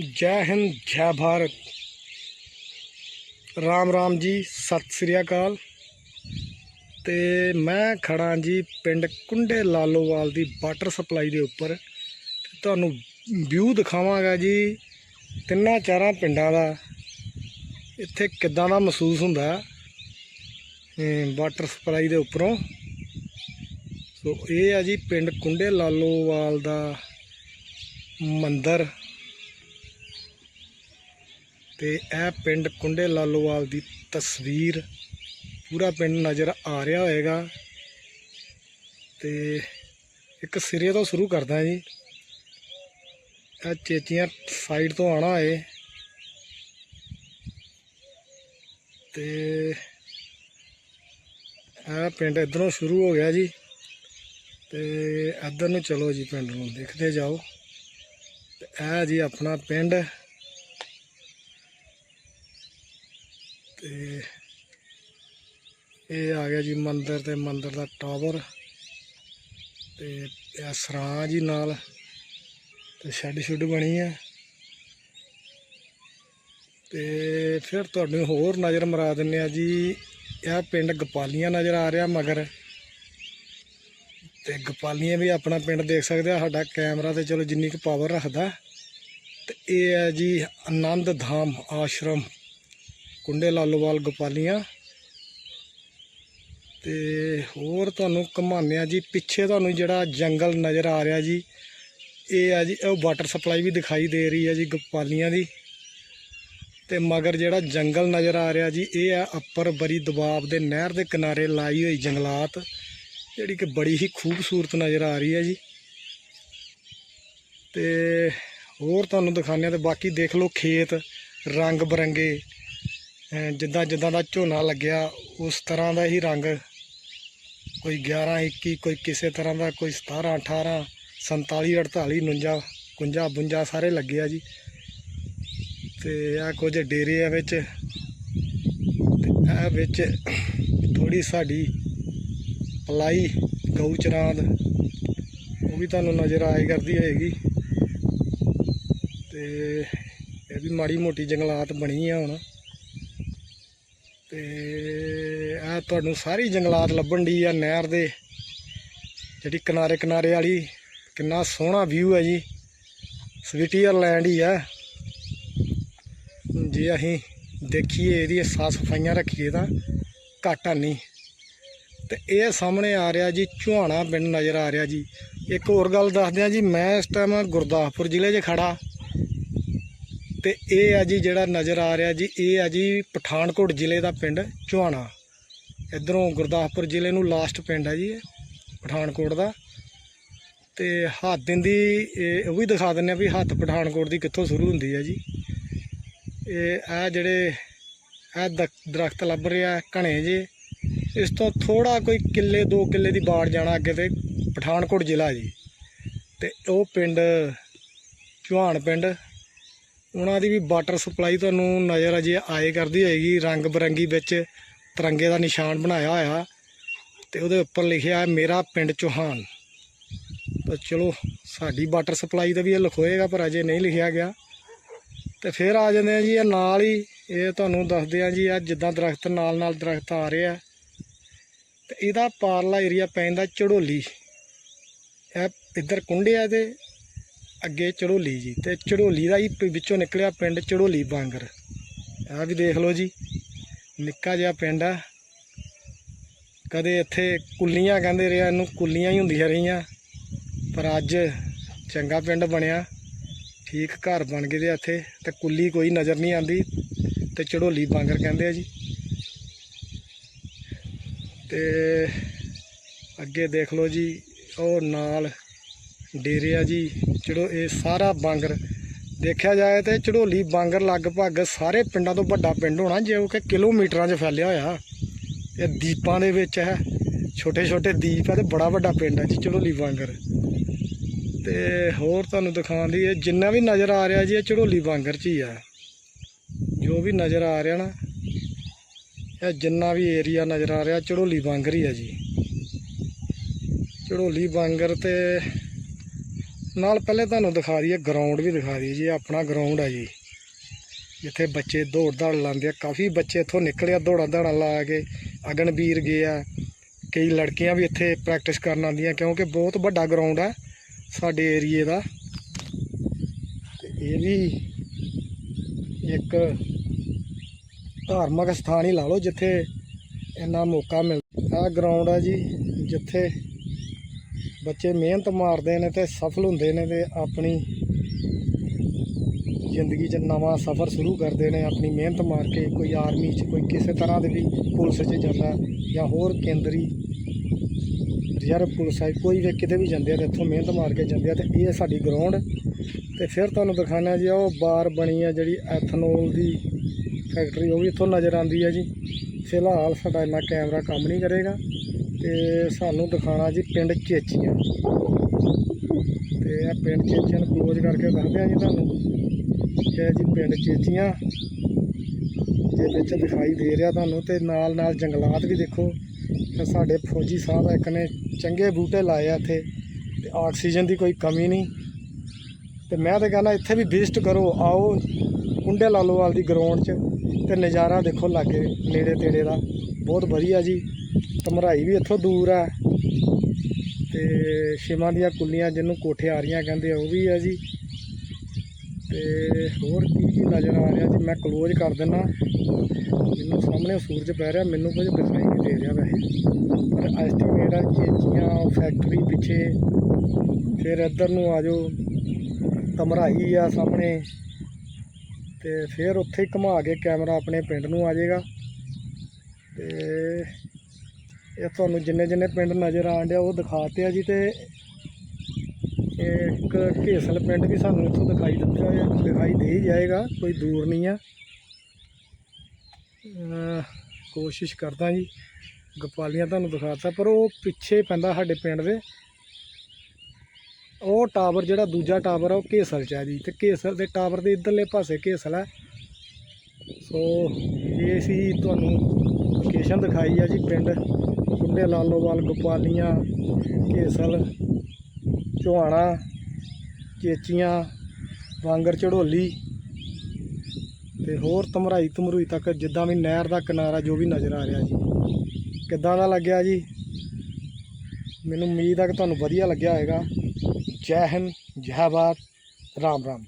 ਜੈ ਹਿੰਦ, ਜੈ ਭਾਰਤ। ਰਾਮ ਰਾਮ ਜੀ, ਸਤਿ ਸ੍ਰੀ ਅਕਾਲ। ਤੇ ਮੈਂ ਖੜਾ ਜੀ ਪਿੰਡ ਕੁੰਡੇ ਲਾਲੋਵਾਲ ਦੀ ਵਾਟਰ ਸਪਲਾਈ ਦੇ ਉੱਪਰ। ਤੁਹਾਨੂੰ ਵਿਊ ਦਿਖਾਵਾਂਗਾ ਜੀ, ਤਿੰਨਾਂ ਚਾਰਾਂ ਪਿੰਡਾਂ ਦਾ। ਇੱਥੇ ਕਿੱਦਾਂ ਦਾ ਮਹਿਸੂਸ ਹੁੰਦਾ ਵਾਟਰ ਸਪਲਾਈ ਦੇ ਉੱਪਰੋਂ। ਸੋ ਇਹ ਆ ਜੀ ਪਿੰਡ ਕੁੰਡੇ ਲਾਲੋਵਾਲ ਦਾ ਮੰਦਰ। ਤੇ ਇਹ ਪਿੰਡ ਕੁੰਡੇ ਲਾਲੋਵਾਲ ਦੀ ਤਸਵੀਰ ਪੂਰਾ ਪਿੰਡ ਨਜ਼ਰ ਆ ਰਿਹਾ ਹੋਏਗਾ। ਤੇ ਇੱਕ ਸਿਰੇ ਤੋਂ ਸ਼ੁਰੂ ਕਰਦਾ ਜੀ। ਇਹ ਚੇਚੀਆਂ ਸਾਈਡ ਤੋਂ ਆਣਾ ਏ। ਤੇ ਇਹ ਪਿੰਡ ਇਧਰੋਂ ਸ਼ੁਰੂ ਹੋ ਗਿਆ ਜੀ। ਤੇ ਇੱਧਰ ਨੂੰ ਚਲੋ ਜੀ ਪਿੰਡ ਨੂੰ ਦੇਖਦੇ ਜਾਓ। ਤੇ ਇਹ ਜੀ ਆਪਣਾ ਪਿੰਡ ਤੇ ਇਹ ਆ ਗਿਆ ਜੀ ਮੰਦਰ ਤੇ ਮੰਦਰ ਦਾ ਟਾਵਰ ਤੇ ਇਹ ਸਰਾਂ ਜੀ ਨਾਲ ਤੇ ਸ਼ੈੱਡ ਸ਼ੁੱਡ ਬਣੀ ਆ। ਤੇ ਫਿਰ ਤੁਹਾਨੂੰ ਹੋਰ ਨਜ਼ਰ ਮਰਾ ਦਿੰਨੇ ਆ ਜੀ। ਇਹ ਪਿੰਡ ਗਪਾਲੀਆਂ ਨਜ਼ਰ ਆ ਰਿਹਾ ਮਗਰ। ਤੇ ਗਪਾਲੀਆਂ ਵੀ ਆਪਣਾ ਪਿੰਡ ਦੇਖ ਸਕਦੇ ਆ, ਸਾਡਾ ਕੈਮਰਾ ਤੇ ਚਲੋ ਜਿੰਨੀ ਕੁ ਪਾਵਰ ਰੱਖਦਾ। ਤੇ ਇਹ ਹੈ ਜੀ ਆਨੰਦ ਧਾਮ ਆਸ਼ਰਮ ਕੁੰਡੇ ਲਾਲੋਵਾਲ ਗੋਪਾਲੀਆਂ। ਤੇ ਹੋਰ ਤੁਹਾਨੂੰ ਘੁਮਾਉਂਦੇ ਆ ਜੀ। ਪਿੱਛੇ ਤੁਹਾਨੂੰ ਜਿਹੜਾ ਜੰਗਲ ਨਜ਼ਰ ਆ ਰਿਹਾ ਜੀ, ਇਹ ਆ ਜੀ, ਉਹ ਵਾਟਰ ਸਪਲਾਈ ਵੀ ਦਿਖਾਈ ਦੇ ਰਹੀ ਹੈ ਜੀ ਗੋਪਾਲੀਆਂ ਦੀ। ਤੇ ਮਗਰ ਜਿਹੜਾ ਜੰਗਲ ਨਜ਼ਰ ਆ ਰਿਹਾ ਜੀ, ਇਹ ਆ ਅੱਪਰ ਬਰੀ ਦਬਾਬ ਦੇ ਨਹਿਰ ਦੇ ਕਿਨਾਰੇ ਲਾਈ ਹੋਈ ਜੰਗਲਾਤ, ਜਿਹੜੀ ਕਿ ਬੜੀ ਹੀ ਖੂਬਸੂਰਤ ਨਜ਼ਰ ਆ ਰਹੀ ਹੈ ਜੀ। ਤੇ ਹੋਰ ਤੁਹਾਨੂੰ ਦਿਖਾਉਂਦੇ ਆ ਤੇ ਬਾਕੀ ਦੇਖ ਲਓ ਖੇਤ ਰੰਗ ਬਰੰਗੇ ਜਿੱਦਾਂ ਜਿੱਦਾਂ ਦਾ ਝੋਨਾ ਲੱਗਿਆ, ਉਸ ਤਰ੍ਹਾਂ ਦਾ ਹੀ ਰੰਗ ਕੋਈ 11 21 ਕੋਈ ਕਿਸੇ ਤਰ੍ਹਾਂ ਦਾ, ਕੋਈ 17 18 47 48 49 51 52 ਸਾਰੇ ਲੱਗੇ ਆ ਜੀ। ਤੇ ਆ ਕੁਝ ਡੇਰੇ ਆ ਵਿੱਚ। ਤੇ ਆ ਵਿੱਚ ਥੋੜੀ ਸਾਡੀ ਪਲਾਈ, ਗਊ ਚਰਾਂਦ, ਉਹ ਵੀ ਤੁਹਾਨੂੰ ਨਜ਼ਰ ਆਏ ਕਰਦੀ ਹੋਏਗੀ। ਤੇ ਇਹ ਵੀ ਮਾੜੀ ਮੋਟੀ ਜੰਗਲਾਤ ਬਣੀ ਆ ਹੁਣ। ਤੇ ਇਹ ਤੁਹਾਨੂੰ ਸਾਰੀ ਜੰਗਲਾਤ ਲੱਭਣ ਦੀ ਆ ਨਹਿਰ ਦੇ। ਜਿਹੜੀ ਕਿਨਾਰੇ ਕਿਨਾਰੇ ਵਾਲੀ ਕਿੰਨਾ ਸੋਹਣਾ ਵਿਊ ਹੈ ਜੀ। ਸਵੀਟੀਅਰ ਹੀ ਆ। ਜੇ ਅਸੀਂ ਦੇਖੀਏ ਇਹਦੀ ਸਾਫ਼ ਸਫਾਈਆਂ ਰੱਖੀਏ ਤਾਂ ਘਾਟਾ ਨਹੀਂ। ਤੇ ਇਹ ਸਾਹਮਣੇ ਆ ਰਿਹਾ ਜੀ ਝੁਹਾਣਾ ਪਿੰਡ ਨਜ਼ਰ ਆ ਰਿਹਾ ਜੀ। ਇੱਕ ਹੋਰ ਗੱਲ ਦੱਸਦੇ ਆ ਜੀ, ਮੈਂ ਇਸ ਟਾਈਮ ਗੁਰਦਾਸਪੁਰ ਜ਼ਿਲ੍ਹੇ 'ਚ ਖੜਾ ਤੇ ਇਹ ਆ ਜੀ ਜਿਹੜਾ ਨਜ਼ਰ ਆ ਰਿਹਾ ਜੀ, ਇਹ ਆ ਜੀ ਪਠਾਨਕੋਟ ਜ਼ਿਲ੍ਹੇ ਦਾ ਪਿੰਡ ਚੁਹਾਣਾ ਇਧਰੋਂ ਗੁਰਦਾਸਪੁਰ ਜ਼ਿਲ੍ਹੇ ਨੂੰ ਲਾਸਟ ਪਿੰਡ ਹੈ ਜੀ ਇਹ, ਪਠਾਨਕੋਟ ਦਾ। ਤੇ ਹੱਥ ਦੀ, ਇਹ ਉਹ ਵੀ ਦਿਖਾ ਦਿੰਨੇ ਆ ਵੀ ਹੱਥ ਪਠਾਨਕੋਟ ਦੀ ਕਿੱਥੋਂ ਸ਼ੁਰੂ ਹੁੰਦੀ ਹੈ ਜੀ। ਇਹ ਆ ਜਿਹੜੇ ਇਹ ਦਰਖਤ ਲੱਭ ਰਿਹਾ ਘਣੇ ਜੇ। ਇਸ ਤੋਂ ਥੋੜਾ ਕੋਈ ਕਿੱਲੇ 2 ਕਿੱਲੇ ਦੀ ਬਾੜ ਜਾਣਾ ਅੱਗੇ ਤੇ ਪਠਾਨਕੋਟ ਜ਼ਿਲ੍ਹਾ ਜੀ। ਤੇ ਉਹ ਪਿੰਡ ਚੁਹਾਨ ਪਿੰਡ ਉਹਨਾਂ ਦੀ ਵੀ ਵਾਟਰ ਸਪਲਾਈ ਤੁਹਾਨੂੰ ਨਜ਼ਰ ਅਜੇ ਆਏ ਕਰਦੀ ਹੋਏਗੀ। ਰੰਗ ਬਰੰਗੀ ਵਿੱਚ ਤਿਰੰਗੇ ਦਾ ਨਿਸ਼ਾਨ ਬਣਾਇਆ ਹੋਇਆ। ਤੇ ਉਹਦੇ ਉੱਪਰ ਲਿਖਿਆ ਮੇਰਾ ਪਿੰਡ ਚੌਹਾਨ। ਤਾਂ ਚਲੋ, ਸਾਡੀ ਵਾਟਰ ਸਪਲਾਈ ਦਾ ਵੀ ਇਹ ਲਿਖੋਏਗਾ, ਪਰ ਅਜੇ ਨਹੀਂ ਲਿਖਿਆ ਗਿਆ। ਤੇ ਫਿਰ ਆ ਜਾਂਦੇ ਆ ਜੀ, ਇਹ ਨਾਲ ਹੀ ਇਹ ਤੁਹਾਨੂੰ ਦੱਸਦੇ ਆ ਜੀ ਆ ਜਿੱਦਾਂ ਦਰਖਤ ਨਾਲ ਨਾਲ ਦਰਖਤ ਆ ਰਹੇ ਆ। ਤੇ ਇਹਦਾ ਪਾਰਲਾ ਏਰੀਆ ਪੈਂਦਾ ਚੜੋਲੀ ਇਹ ਇੱਧਰ ਕੁੰਡੇ ਆ ਤੇ ਅੱਗੇ ਚੜੋਲੀ ਜੀ ਤੇ ਚੜੋਲੀ ਦਾ ਹੀ ਪ- ਵਿੱਚੋਂ ਨਿਕਲਿਆ ਪਿੰਡ ਚੜੋਲੀ ਬਾਂਗਰ। ਆ ਵੀ ਦੇਖ ਲਓ ਜੀ, ਨਿੱਕਾ ਜਿਹਾ ਪਿੰਡ ਆ। ਕਦੇ ਇੱਥੇ ਕੁੱਲੀਆਂ ਕਹਿੰਦੇ ਰਿਹਾ, ਇਹਨੂੰ ਕੁੱਲੀਆਂ ਹੀ ਹੁੰਦੀਆਂ ਰਹੀਆਂ। ਪਰ ਅੱਜ ਚੰਗਾ ਪਿੰਡ ਬਣਿਆ, ਠੀਕ ਘਰ ਬਣ ਗਏ ਦੇ ਇੱਥੇ, ਤੇ ਕੁੱਲੀ ਕੋਈ ਨਜ਼ਰ ਨਹੀਂ ਆਂਦੀ ਤੇ ਚੜੋਲੀ ਬਾਂਗਰ ਕਹਿੰਦੇ ਆ ਜੀ। ਤੇ ਅੱਗੇ ਦੇਖ ਲਓ ਜੀ, ਉਹ ਨਾਲ ਡੇਰੇ ਆ ਜੀ। ਚੜੋ ਇਹ ਸਾਰਾ ਬਾਂਗਰ ਦੇਖਿਆ ਜਾਏ ਤੇ ਚੜੋਲੀ ਬਾਂਗਰ ਲਗਭਗ ਸਾਰੇ ਪਿੰਡਾਂ ਤੋਂ ਵੱਡਾ ਪਿੰਡ ਹੋਣਾ, ਜੋ ਕਿ ਕਿਲੋਮੀਟਰਾਂ 'ਚ ਫੈਲਿਆ ਹੋਇਆ। ਇਹ ਦੀਪਾਂ ਦੇ ਵਿੱਚ ਹੈ ਛੋਟੇ ਛੋਟੇ ਦੀਪ ਹੈ ਤੇ ਬੜਾ ਵੱਡਾ ਪਿੰਡ ਹੈ ਜੀ ਚੜੋਲੀ ਬਾਂਗਰ। ਤੇ ਹੋਰ ਤੁਹਾਨੂੰ ਦਿਖਾਉਣ ਲਈ ਇਹ ਜਿੰਨਾ ਵੀ ਨਜ਼ਰ ਆ ਰਿਹਾ ਜੀ, ਇਹ ਚੜੋਲੀ ਬਾਂਗਰ 'ਚ ਹੀ ਆ ਜੋ ਵੀ ਨਜ਼ਰ ਆ ਰਿਹਾ ਨਾ, ਇਹ ਜਿੰਨਾ ਵੀ ਏਰੀਆ ਨਜ਼ਰ ਆ ਰਿਹਾ ਚੜੋਲੀ ਬਾਂਗਰ ਹੀ ਆ ਜੀ। ਚੜੋਲੀ ਬਾਂਗਰ ਤੇ ਨਾਲ ਪਹਿਲੇ ਤੁਹਾਨੂੰ ਦਿਖਾ ਦਈਏ ਗਰਾਊਂਡ ਵੀ ਦਿਖਾ ਦਈਏ ਜੀ ਆਪਣਾ ਗਰਾਊਂਡ ਆ ਜੀ। ਜਿੱਥੇ ਬੱਚੇ ਦੌੜ ਦੌੜ ਲਾਉਂਦੇ ਆ, ਕਾਫੀ ਬੱਚੇ ਇੱਥੋਂ ਨਿਕਲੇ ਆ, ਦੌੜਾਂ ਦੌੜਾਂ ਲਾ ਕੇ ਅਗਨਵੀਰ ਗਏ ਆ। ਕਈ ਲੜਕੀਆਂ ਵੀ ਇੱਥੇ ਪ੍ਰੈਕਟਿਸ ਕਰਨ ਆਉਂਦੀਆਂ, ਕਿਉਂਕਿ ਬਹੁਤ ਵੱਡਾ ਗਰਾਊਂਡ ਆ ਸਾਡੇ ਏਰੀਏ ਦਾ। ਤੇ ਇਹ ਵੀ ਇੱਕ ਧਾਰਮਿਕ ਸਥਾਨ ਹੀ ਲਾ ਲਓ, ਜਿੱਥੇ ਇੰਨਾ ਮੌਕਾ ਮਿਲਦਾ ਆ ਗਰਾਊਂਡ ਆ ਜੀ, ਜਿੱਥੇ ਬੱਚੇ ਮਿਹਨਤ ਮਾਰਦੇ ਨੇ ਤੇ ਸਫਲ ਹੁੰਦੇ ਨੇ ਤੇ ਆਪਣੀ ਜ਼ਿੰਦਗੀ 'ਚ ਨਵਾਂ ਸਫ਼ਰ ਸ਼ੁਰੂ ਕਰਦੇ ਨੇ, ਆਪਣੀ ਮਿਹਨਤ ਮਾਰ ਕੇ ਕੋਈ ਆਰਮੀ 'ਚ, ਕੋਈ ਕਿਸੇ ਤਰ੍ਹਾਂ ਦੇ ਵੀ ਪੁਲਿਸ 'ਚ ਜਾਂਦਾ ਜਾਂ ਹੋਰ ਕੇਂਦਰੀ ਰਿਜ਼ਰਵ ਪੁਲਿਸ ਹੈ ਕੋਈ ਵੀ ਕਿਤੇ ਵੀ ਜਾਂਦੇ ਆ ਤੇ ਇੱਥੋਂ ਮਿਹਨਤ ਮਾਰ ਕੇ ਜਾਂਦੇ ਆ ਤੇ ਇਹ ਸਾਡੀ ਗਰਾਊਂਡ ਤੇ ਫਿਰ ਤੁਹਾਨੂੰ ਦਿਖਾਣਾ ਜੀ, ਉਹ ਬਾਰ ਬਣੀ ਆ ਜਿਹੜੀ ਐਥਨੋਲ ਦੀ ਫੈਕਟਰੀ ਉਹ ਵੀ ਇੱਥੋਂ ਨਜ਼ਰ ਆਉਂਦੀ ਹੈ ਜੀ। ਫਿਲਹਾਲ ਸਾਡਾ ਇੰਨਾ ਕੈਮਰਾ ਕੰਮ ਨਹੀਂ ਕਰੇਗਾ। ਤੇ ਸਾਨੂੰ ਦਿਖਾਣਾ ਜੀ ਪਿੰਡ ਚੇਚੀਆਂ। ਤੇ ਇਹ ਪਿੰਡ ਚੇਚੀਆਂ ਨੂੰ ਕਲੋਜ਼ ਕਰਕੇ ਦੱਸਦੇ ਆ ਜੀ ਤੁਹਾਨੂੰ। ਇਹ ਜੀ ਪਿੰਡ ਚੇਚੀਆਂ। ਦੇ ਵਿੱਚ ਦਿਖਾਈ ਦੇ ਰਿਹਾ ਤੁਹਾਨੂੰ ਤੇ ਨਾਲ ਨਾਲ ਜੰਗਲਾਤ ਵੀ ਦੇਖੋ। ਤੇ ਸਾਡੇ ਫੌਜੀ ਸਾਹਿਬ ਇੱਕ ਨੇ ਚੰਗੇ ਬੂਟੇ ਲਾਏ ਆ ਇੱਥੇ ਤੇ ਆਕਸੀਜਨ ਦੀ ਕੋਈ ਕਮੀ ਨਹੀਂ। ਤੇ ਮੈਂ ਤਾਂ ਕਹਿੰਦਾ ਇੱਥੇ ਵੀ ਵਿਜ਼ਿਟ ਕਰੋ, ਆਓ, ਕੁੰਡੇ ਲਾਲੋਵਾਲ ਦੀ ਗਰਾਊਂਡ 'ਚ ਤੇ ਨਜ਼ਾਰਾ ਦੇਖੋ ਲਾਗੇ ਨੇੜੇ ਤੇੜੇ ਦਾ। ਬਹੁਤ ਵਧੀਆ ਜੀ। ਧਮਰਾਈ ਵੀ ਇੱਥੋਂ ਦੂਰ ਆ। ਤੇ ਛਿਮਾਂ ਦੀਆਂ ਕੁੱਲੀਆਂ ਜਿਹਨੂੰ ਕੋਠੇ ਆਰੀਆਂ ਕਹਿੰਦੇ ਉਹ ਵੀ ਆ ਜੀ। ਤੇ ਹੋਰ ਕੀ ਕੀ ਨਜ਼ਰ ਆ ਰਿਹਾ ਜੀ, ਮੈਂ ਕਲੋਜ਼ ਕਰ ਦਿੰਦਾ ਮੈਨੂੰ ਸਾਹਮਣੇ ਸੂਰਜ ਪੈ ਰਿਹਾ, ਮੈਨੂੰ ਕੁਝ ਦਿਖਾਈ ਨਹੀਂ ਦੇ ਰਿਹਾ ਵੈਸੇ। ਪਰ ਐਸਟੀਮੇਟ ਆ ਚੇਚੀਆਂ ਫੈਕਟਰੀ ਪਿੱਛੇ। ਫਿਰ ਇੱਧਰ ਨੂੰ ਆ ਜਾਓ ਧਮਰਾਈ ਆ ਸਾਹਮਣੇ। ਤੇ ਫਿਰ ਉੱਥੇ ਹੀ ਘੁਮਾ ਕੇ ਕੈਮਰਾ ਆਪਣੇ ਪਿੰਡ ਨੂੰ ਆ ਜਾਏਗਾ। ਤੇ ਇਹ ਤੁਹਾਨੂੰ ਜਿੰਨੇ ਜਿੰਨੇ ਪਿੰਡ ਨਜ਼ਰ ਆਉਣ ਡਿਆ, ਉਹ ਦਿਖਾਤੇ ਆ ਜੀ ਤੇ ਇੱਕ ਘੇਸਲ ਪਿੰਡ ਵੀ ਸਾਨੂੰ ਇੱਥੋਂ ਦਿਖਾਈ ਦਿੱਤਾ ਹੈ ਦਿਖਾਈ ਦੇ ਹੀ ਜਾਏਗਾ, ਕੋਈ ਦੂਰ ਨਹੀਂ ਆ। ਕੋਸ਼ਿਸ਼ ਕਰਦਾ ਜੀ, ਗੋਪਾਲੀਆਂ ਤੁਹਾਨੂੰ ਦਿਖਾਤਾ, ਪਰ ਉਹ ਪਿੱਛੇ ਪੈਂਦਾ ਸਾਡੇ ਪਿੰਡ ਦੇ। ਉਹ ਟਾਵਰ ਜਿਹੜਾ ਦੂਜਾ ਟਾਵਰ ਆ, ਉਹ ਘੇਸਲ ਚ ਆ ਜੀ, ਤੇ ਘੇਸਲ ਦੇ ਟਾਵਰ ਦੇ ਇਧਰਲੇ ਪਾਸੇ ਘੇਸਲ ਹੈ ਸੋ ਇਹ ਸੀ ਤੁਹਾਨੂੰ ਲੋਕੇਸ਼ਨ ਦਿਖਾਈ ਆ ਜੀ ਪਿੰਡ। ਕੁੰਡੇ ਲਾਲੋਵਾਲ ਗੋਪਾਲੀਆਂ, ਕੇਸਲ, ਚੋਹਾਣਾ, ਚੇਚੀਆਂ, ਵਾਂਗਰ ਚੜੋਲੀ ਤੇ ਹੋਰ ਧਮਰਾਈ ਧਮਰੂਈ ਤੱਕ ਜਿੱਦਾਂ ਵੀ ਨਹਿਰ ਦਾ ਕਿਨਾਰਾ ਜੋ ਵੀ ਨਜ਼ਰ ਆ ਰਿਹਾ ਜੀ। ਕਿੱਦਾਂ ਦਾ ਲੱਗਿਆ ਜੀ? ਮੈਨੂੰ ਉਮੀਦ ਆ ਕਿ ਤੁਹਾਨੂੰ ਵਧੀਆ ਲੱਗਿਆ ਹੋਵੇਗਾ। ਜੈ ਹਿੰਦ, ਜੈ ਭਾਰਤ, ਰਾਮ ਰਾਮ।